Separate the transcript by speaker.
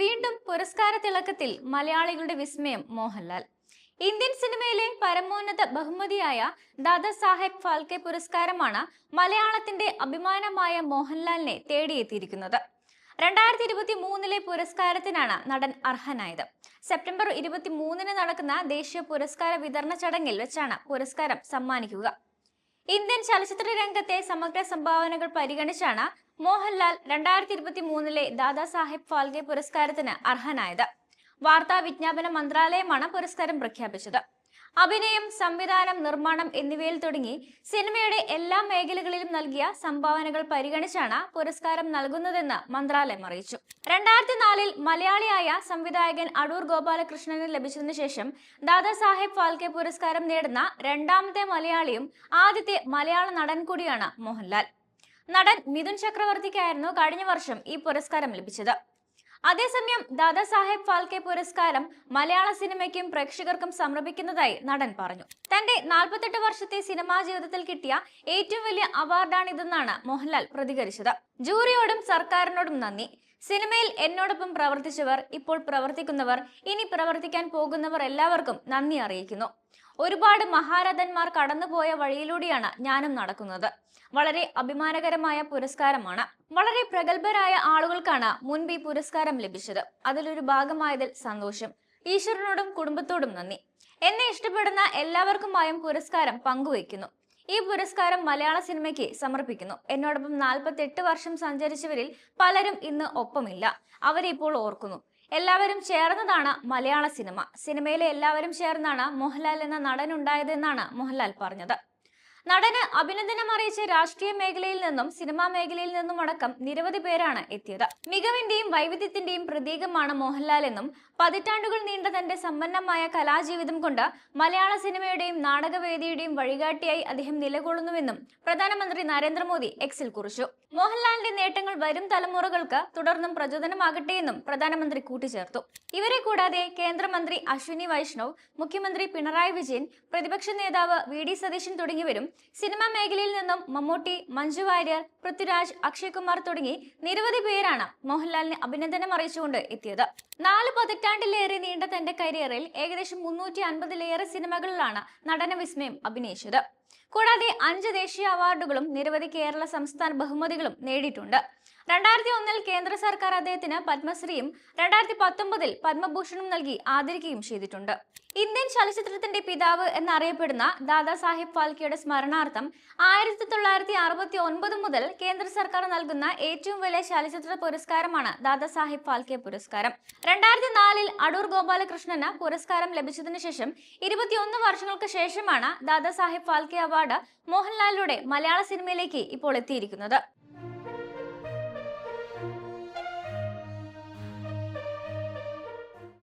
Speaker 1: വീണ്ടും പുരസ്കാര തിളക്കത്തിൽ മലയാളികളുടെ വിസ്മയം മോഹൻലാൽ. ഇന്ത്യൻ സിനിമയിലെ പരമോന്നത ബഹുമതിയായ ദാദാസാഹേബ് ഫാൽക്കെ പുരസ്കാരമാണ് മലയാളത്തിന്റെ അഭിമാനമായ മോഹൻലാലിനെ തേടിയെത്തിയിരിക്കുന്നത്. രണ്ടായിരത്തി ഇരുപത്തി മൂന്നിലെ പുരസ്കാരത്തിനാണ് നടൻ അർഹനായത്. സെപ്റ്റംബർ ഇരുപത്തി മൂന്നിന് നടക്കുന്ന ദേശീയ പുരസ്കാര വിതരണ ചടങ്ങിൽ വെച്ചാണ് പുരസ്കാരം സമ്മാനിക്കുക. ഇന്ത്യൻ ചലച്ചിത്ര രംഗത്തെ സമഗ്ര സംഭാവനകൾ പരിഗണിച്ചാണ് മോഹൻലാൽ രണ്ടായിരത്തി ഇരുപത്തി മൂന്നിലെ ദാദാസാഹിബ് ഫാൽക്കെ പുരസ്കാരത്തിന് അർഹനായത്. വാർത്താ വിജ്ഞാപന മന്ത്രാലയമാണ് പുരസ്കാരം പ്രഖ്യാപിച്ചത്. അഭിനയം സംവിധാനം നിർമ്മാണം എന്നിവയിൽ തുടങ്ങി സിനിമയുടെ എല്ലാ മേഖലകളിലും നൽകിയ സംഭാവനകൾ പരിഗണിച്ചാണ് പുരസ്കാരം നൽകുന്നതെന്ന് മന്ത്രാലയം അറിയിച്ചു. രണ്ടായിരത്തി നാലിൽ മലയാളിയായ സംവിധായകൻ അടൂർ ഗോപാലകൃഷ്ണന് ലഭിച്ചതിനു ശേഷം ദാദാസാഹേബ് ഫാൽക്കെ പുരസ്കാരം നേടുന്ന രണ്ടാമത്തെ മലയാളിയും ആദ്യത്തെ മലയാള നടൻ കൂടിയാണ് മോഹൻലാൽ. നടൻ മിഥുൻ ചക്രവർത്തിക്കായിരുന്നു കഴിഞ്ഞ വർഷം ഈ പുരസ്കാരം ലഭിച്ചത്. അതേസമയം ദാദാസാഹേബ് ഫാൽക്കെ പുരസ്കാരം മലയാള സിനിമയ്ക്കും പ്രേക്ഷകർക്കും സമർപ്പിക്കുന്നതായി നടൻ പറഞ്ഞു. തന്റെ നാൽപ്പത്തെട്ട് വർഷത്തെ സിനിമാ ജീവിതത്തിൽ കിട്ടിയ ഏറ്റവും വലിയ അവാർഡാണിതെന്നാണ് മോഹൻലാൽ പ്രതികരിച്ചത്. ജൂറിയോടും സർക്കാരിനോടും നന്ദി. സിനിമയിൽ എന്നോടൊപ്പം പ്രവർത്തിച്ചവർ ഇപ്പോൾ പ്രവർത്തിക്കുന്നവർ ഇനി പ്രവർത്തിക്കാൻ പോകുന്നവർ എല്ലാവർക്കും നന്ദി അറിയിക്കുന്നു. ഒരുപാട് മഹാരഥന്മാർ കടന്നുപോയ വഴിയിലൂടെയാണ് ഞാനും നടക്കുന്നത്. വളരെ അഭിമാനകരമായ പുരസ്കാരമാണ്. വളരെ പ്രഗത്ഭരായ ആളുകൾക്കാണ് മുൻപ് ഈ പുരസ്കാരം ലഭിച്ചത്. അതിലൊരു ഭാഗമായതിൽ സന്തോഷം. ഈശ്വരനോടും കുടുംബത്തോടും നന്ദി. എന്നെ ഇഷ്ടപ്പെടുന്ന എല്ലാവർക്കുമായും പുരസ്കാരം പങ്കുവയ്ക്കുന്നു. ഈ പുരസ്കാരം മലയാള സിനിമയ്ക്ക് സമർപ്പിക്കുന്നു. എന്നോടൊപ്പം നാൽപ്പത്തെട്ട് വർഷം സഞ്ചരിച്ചവരിൽ പലരും ഇന്ന് ഒപ്പമില്ല. അവരെ ഇപ്പോൾ ഓർക്കുന്നു. എല്ലാവരും ചേർന്നതാണ് മലയാള സിനിമ. സിനിമയിലെ എല്ലാവരും ചേർന്നാണ് മോഹൻലാൽ എന്ന നടൻ ഉണ്ടായതെന്നാണ് മോഹൻലാൽ പറഞ്ഞത്. നടന് അഭിനന്ദനം അറിയിച്ച രാഷ്ട്രീയ മേഖലയിൽ നിന്നും സിനിമാ മേഖലയിൽ നിന്നും അടക്കം നിരവധി പേരാണ് എത്തിയത്. മികവിന്റെയും വൈവിധ്യത്തിന്റെയും പ്രതീകമാണ് മോഹൻലാൽ എന്നും പതിറ്റാണ്ടുകൾ നീണ്ട തന്റെ സമ്പന്നമായ കലാജീവിതം കൊണ്ട് മലയാള സിനിമയുടെയും നാടകവേദിയുടെയും വഴികാട്ടിയായി അദ്ദേഹം നിലകൊള്ളുന്നുവെന്നും പ്രധാനമന്ത്രി നരേന്ദ്രമോദി എക്സിൽ കുറിച്ചു. മോഹൻലാലിന്റെ നേട്ടങ്ങൾ വരും തലമുറകൾക്ക് തുടർന്നും പ്രചോദനമാകട്ടെ എന്നും പ്രധാനമന്ത്രി കൂട്ടിച്ചേർത്തു. ഇവരെ കൂടാതെ കേന്ദ്രമന്ത്രി അശ്വിനി വൈഷ്ണവ് മുഖ്യമന്ത്രി പിണറായി വിജയൻ പ്രതിപക്ഷ നേതാവ് വി ഡി സതീശൻ തുടങ്ങിയവരും സിനിമാ മേഖലയിൽ നിന്നും മമ്മൂട്ടി മഞ്ജു വാര്യർ പൃഥ്വിരാജ് അക്ഷയ് കുമാർ തുടങ്ങി നിരവധി പേരാണ് മോഹൻലാലിന് അഭിനന്ദനം അറിയിച്ചുകൊണ്ട് എത്തിയത്. നാല് പതിറ്റാണ്ടിലേറെ നീണ്ട തന്റെ കരിയറിൽ ഏകദേശം മുന്നൂറ്റി അൻപതിലേറെ സിനിമകളിലാണ് നടന വിസ്മയം അഭിനയിച്ചത്. കൂടാതെ അഞ്ച് ദേശീയ അവാർഡുകളും നിരവധി കേരള സംസ്ഥാന ബഹുമതികളും നേടിയിട്ടുണ്ട്. രണ്ടായിരത്തി ഒന്നിൽ കേന്ദ്ര സർക്കാർ അദ്ദേഹത്തിന് പത്മശ്രീയും രണ്ടായിരത്തി പത്തൊമ്പതിൽ പത്മഭൂഷണും നൽകി ആദരിക്കുകയും ചെയ്തിട്ടുണ്ട്. ഇന്ത്യൻ ചലച്ചിത്രത്തിന്റെ പിതാവ് എന്നറിയപ്പെടുന്ന ദാദാ സാഹിബ് ഫാൽക്കെയുടെ സ്മരണാർത്ഥം ആയിരത്തി തൊള്ളായിരത്തി അറുപത്തി ഒൻപത് മുതൽ കേന്ദ്ര സർക്കാർ നൽകുന്ന ഏറ്റവും വലിയ ചലച്ചിത്ര പുരസ്കാരമാണ് ദാദാസാഹിബ് ഫാൽക്കെ പുരസ്കാരം. രണ്ടായിരത്തി നാലിൽ അടൂർ ഗോപാലകൃഷ്ണന് പുരസ്കാരം ലഭിച്ചതിനു ശേഷം ഇരുപത്തിയൊന്ന് വർഷങ്ങൾക്ക് ശേഷമാണ് ദാദാസാഹിബ് ഫാൽക്കെ അവാർഡ് മോഹൻലാലിലൂടെ മലയാള സിനിമയിലേക്ക് ഇപ്പോൾ എത്തിയിരിക്കുന്നത്.